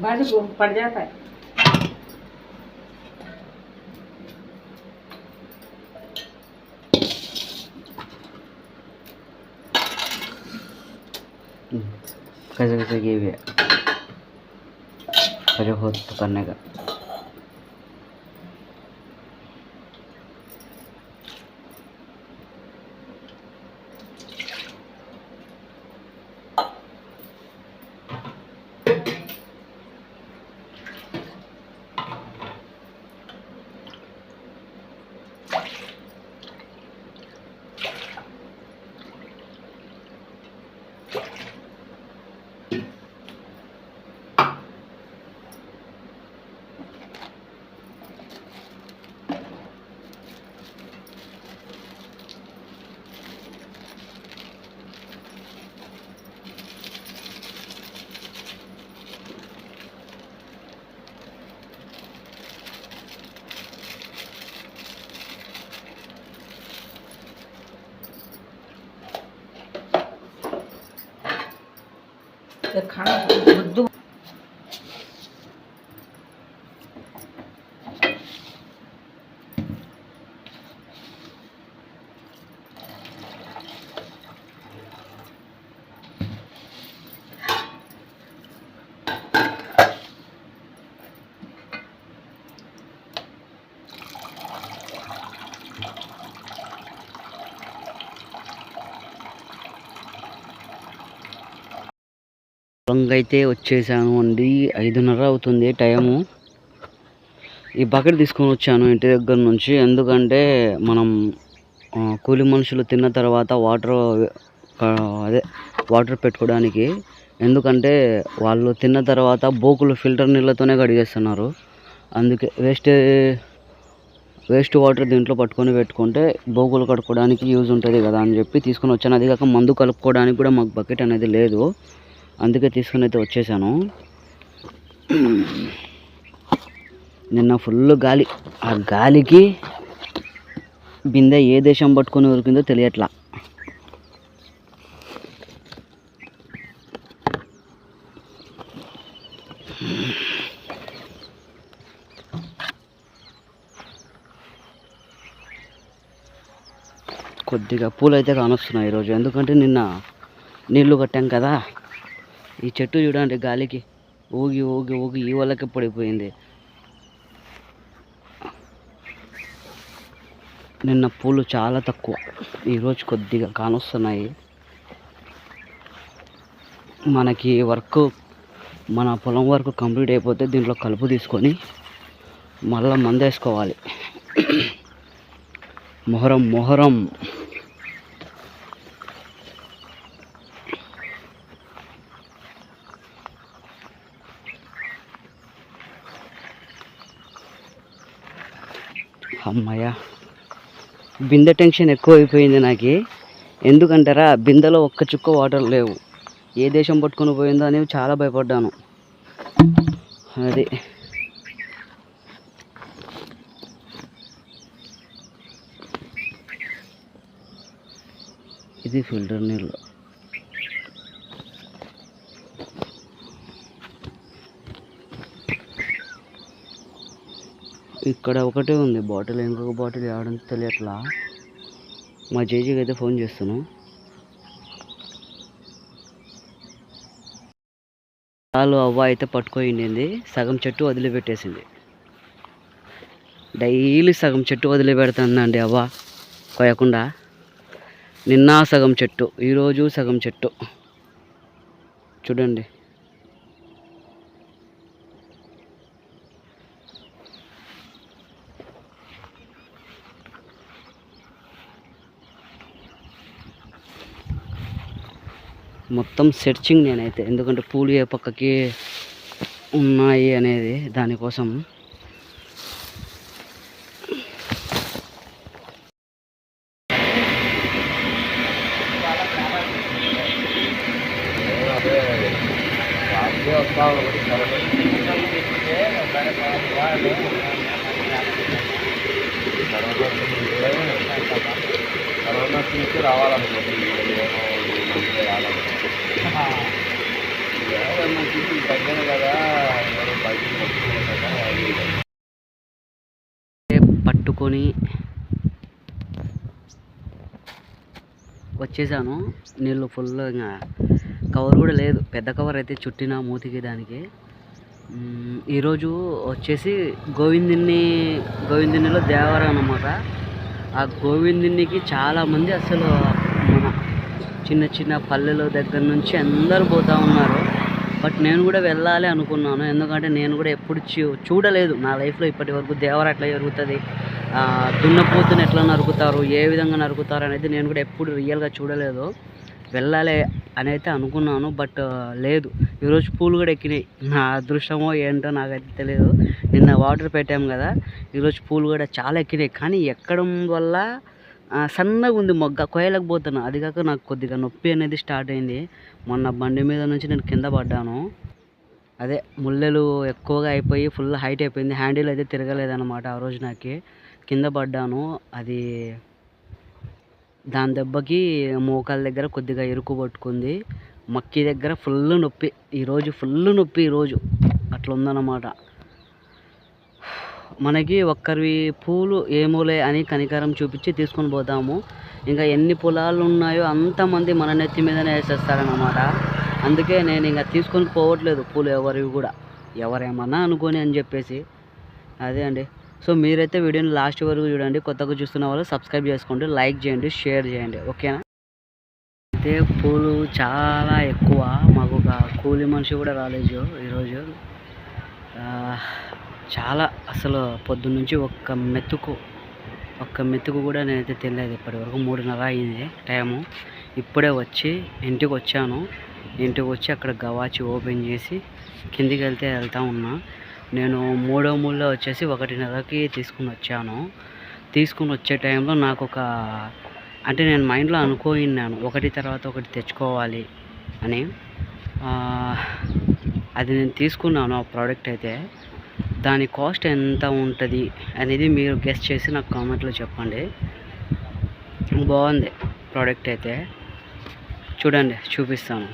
बाजू पड़ जाता है। हम्म। कैसे कैसे किए घेऊया अरे हो तो करने का। the car. అయితే వచ్చేసాను అండి. ఐదున్నర అవుతుంది టైము. ఈ బకెట్ తీసుకొని వచ్చాను ఇంటి దగ్గర నుంచి. ఎందుకంటే మనం కూలి మనుషులు తిన్న తర్వాత వాటర్ అదే వాటర్ పెట్టుకోవడానికి. ఎందుకంటే వాళ్ళు తిన్న తర్వాత బోకులు ఫిల్టర్ నీళ్ళతోనే కడిగేస్తున్నారు. అందుకే వేస్ట్ వేస్ట్ వాటర్ దీంట్లో పట్టుకొని పెట్టుకుంటే బోగులు కడుక్కోవడానికి యూజ్ ఉంటుంది కదా అని చెప్పి తీసుకొని వచ్చాను. అది కాక మందు కలుపుకోవడానికి కూడా మాకు బకెట్ అనేది లేదు. అందుకే తీసుకుని అయితే వచ్చేసాను. నిన్న ఫుల్ గాలి. ఆ గాలికి బిందె ఏ దేశం పట్టుకొని ఉరికిందో తెలియట్లా. కొద్దిగా పూలు అయితే కానొస్తున్నాయి ఈరోజు. ఎందుకంటే నిన్న నీళ్ళు కట్టాం కదా. ఈ చెట్టు చూడండి గాలికి. ఊగి ఊగి ఊగి ఈ వాళ్ళకి పడిపోయింది. నిన్న పూలు చాలా తక్కువ. ఈరోజు కొద్దిగా కానొస్తున్నాయి. మనకి వర్క్ మన పొలం వర్క్ కంప్లీట్ అయిపోతే దీంట్లో కలుపు తీసుకొని మళ్ళీ మందేసుకోవాలి. మొహరం మొహరం. అమ్మయ్య. బిందె టెన్షన్ ఎక్కువ అయిపోయింది నాకు. ఎందుకంటారా బిందెలో ఒక్క చుక్క వాటర్ లేవు. ఏ దేశం పట్టుకొని పోయిందో అని చాలా భయపడ్డాను. అది. ఇది ఫిల్టర్ నీళ్ళు. ఇక్కడ ఒకటే ఉంది. బాటిల్ ఇంకొక బాటిల్ ఆడడం తెలియట్లా? మా జేజీకి అయితే ఫోన్ చేస్తాను చాలు అవ్వ అయితే పట్టుకోయిండింది సగం చెట్టు వదిలిపెట్టేసింది. డైలీ సగం చెట్టు వదిలిపెడుతుందండి అవ్వ. కోయకుండా నిన్న సగం చెట్టు ఈరోజు సగం చెట్టు. చూడండి. మొత్తం సెర్చింగ్ నేనైతే. ఎందుకంటే పూలు ఏ పక్కకి ఉన్నాయి అనేది దానికోసం పట్టుకొని వచ్చేసాను. నీళ్ళు ఫుల్ ఇంకా కవర్ కూడా లేదు. పెద్ద కవర్ అయితే చుట్టిన మూతికి దానికి. ఈరోజు వచ్చేసి గోవిందుని గోవిందునిలో దేవరం అనమాట ఆ గోవిందునికి చాలామంది అసలు మన చిన్న చిన్న పల్లెల దగ్గర నుంచి అందరూ పోతూ ఉన్నారు. బట్ నేను కూడా వెళ్ళాలి అనుకున్నాను. ఎందుకంటే నేను కూడా ఎప్పుడు చూ- చూడలేదు నా లైఫ్లో ఇప్పటి వరకు దేవర ఎట్లా జరుగుతుంది దున్నపోతుని ఎట్లా నరుకుతారు ఏ విధంగా నరుకుతారు అనేది నేను కూడా ఎప్పుడు రియల్గా చూడలేదు. వెళ్ళాలి అని అయితే అనుకున్నాను బట్ లేదు. ఈరోజు పూలు కూడా ఎక్కినాయి. నా అదృష్టమో ఏంటో నాకైతే తెలియదు నిన్న వాటర్ పెట్టాము కదా ఈరోజు పూలు కూడా చాలా ఎక్కినాయి. కానీ ఎక్కడం వల్ల సన్నగా ఉంది మొగ్గ. కోయలేకపోతున్నా అది కాక నాకు కొద్దిగా నొప్పి అనేది స్టార్ట్ అయింది. మొన్న బండి మీద నుంచి నేను కింద పడ్డాను. అదే ముల్లెలు ఎక్కువగా అయిపోయి ఫుల్ హైట్ అయిపోయింది. హ్యాండిల్ అయితే తిరగలేదన్నమాట ఆ రోజు నాకు. కింద పడ్డాను. అది దాని దెబ్బకి మోకాల దగ్గర కొద్దిగా ఇరుకు పట్టుకుంది. మక్కి దగ్గర ఫుల్ నొప్పి. ఈరోజు ఫుల్ నొప్పి ఈరోజు అట్లా ఉందన్నమాట మనకి ఒక్కరి పూలు ఏమోలే అని కనికరం చూపించి తీసుకొని పోతాము ఇంకా ఎన్ని పొలాలు ఉన్నాయో అంతమంది మన నెత్తి మీదనే వేసేస్తారనమాట అందుకే నేను ఇంకా తీసుకొని పోవట్లేదు పూలు ఎవరివి కూడా. ఎవరేమన్నా అనుకోని అని చెప్పేసి. అదే అండి. సో మీరైతే వీడియోని లాస్ట్ వరకు చూడండి. కొత్తగా చూస్తున్న వాళ్ళు సబ్స్క్రైబ్ చేసుకోండి లైక్ చేయండి షేర్ చేయండి. ఓకేనా? అయితే పూలు చాలా ఎక్కువ. మాకు ఒక కూలి మనిషి కూడా రాలేదు ఈరోజు. చాలా అసలు పొద్దున్నుంచి ఒక్క మెతుకు ఒక్క మెతుకు కూడా నేనైతే తినలేదు ఇప్పటివరకు. మూడున్నర అయింది టైము. ఇప్పుడే వచ్చి ఇంటికి వచ్చాను. ఇంటికి వచ్చి అక్కడ గవాచి ఓపెన్ చేసి కిందికి వెళ్తే వెళ్తా ఉన్నా. నేను మూడో మూడులో వచ్చేసి ఒకటిన్నరకి తీసుకుని వచ్చాను. తీసుకుని వచ్చే టైంలో నాకు ఒక అంటే నేను మైండ్లో అనుకోయినాను ఒకటి తర్వాత ఒకటి తెచ్చుకోవాలి అని. అది నేను తీసుకున్నాను ఆ ప్రోడక్ట్ అయితే. దాని కాస్ట్ ఎంత ఉంటుంది అనేది మీరు గెస్ట్ చేసి నాకు కామెంట్లో చెప్పండి. బాగుంది ప్రోడక్ట్ అయితే. చూడండి చూపిస్తాను.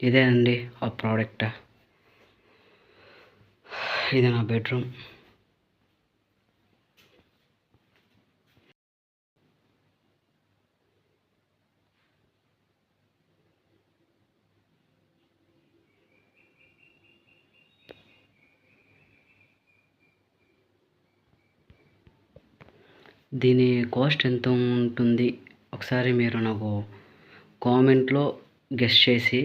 ఇదే అండి ఆ ప్రోడక్ట్. ఇది నా బెడ్రూమ్. దీని కాస్ట్ ఎంత ఉంటుంది? ఒకసారి మీరు నాకు కామెంట్లో గెస్ట్ చేసి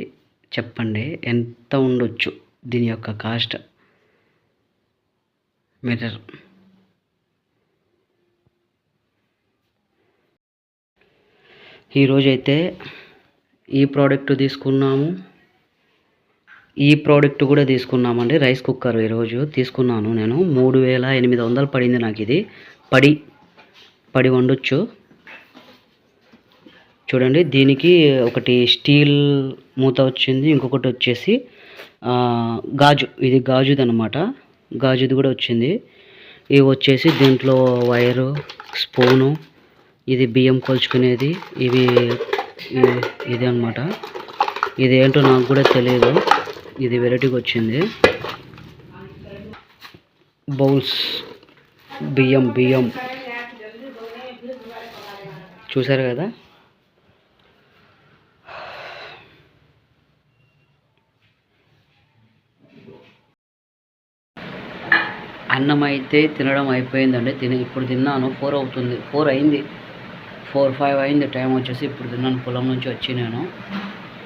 చెప్పండి ఎంత ఉండొచ్చు దీని యొక్క కాస్ట్? మీటర్. ఈరోజైతే ఈ ప్రోడక్ట్ తీసుకున్నాము. ఈ ప్రోడక్ట్ కూడా తీసుకున్నామండి రైస్ కుక్కర్ ఈరోజు తీసుకున్నాను నేను. మూడు వేల ఎనిమిది వందలు పడింది నాకు ఇది పడి పడి వండొచ్చు. చూడండి దీనికి ఒకటి స్టీల్ మూత వచ్చింది ఇంకొకటి వచ్చేసి గాజు. ఇది గాజుది అనమాట గాజుది కూడా వచ్చింది. ఇవి వచ్చేసి దీంట్లో వైరు స్పూను ఇది బియ్యం కొలుచుకునేది. ఇవి ఇది అనమాట ఇది ఏంటో నాకు కూడా తెలియదు ఇది వెరైటీగా వచ్చింది. బౌల్స్ బియ్యం బియ్యం. చూసారు కదా? అన్నం అయితే తినడం అయిపోయిందండి. తిని ఇప్పుడు తిన్నాను. ఫోర్ అవుతుంది. ఫోర్ అయింది. ఫోర్ ఫైవ్ అయింది. టైం వచ్చేసి ఇప్పుడు తిన్నాను. పొలం నుంచి వచ్చి నేను.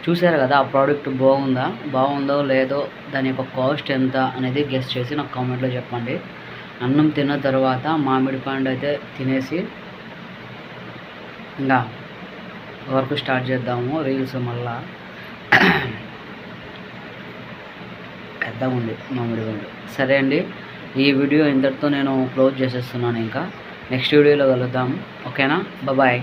చూసారు కదా ఆ ప్రోడక్ట్ బాగుందా? బాగుందో లేదో దాని యొక్క కాస్ట్ ఎంత అనేది గెస్ట్ చేసి నాకు కామెంట్లో చెప్పండి. అన్నం తిన్న తర్వాత మామిడి పండు అయితే తినేసి ఇంకా వర్క్ స్టార్ట్ చేద్దాము. రీల్స్ మళ్ళా పెద్దగా ఉంది మామిడి పండు. సరే అండి. ఈ వీడియో ఇంతటితో నేను క్లోజ్ చేసేస్తున్నాను ఇంకా. నెక్స్ట్ వీడియోలో కలుద్దాం. ఓకేనా? బాయ్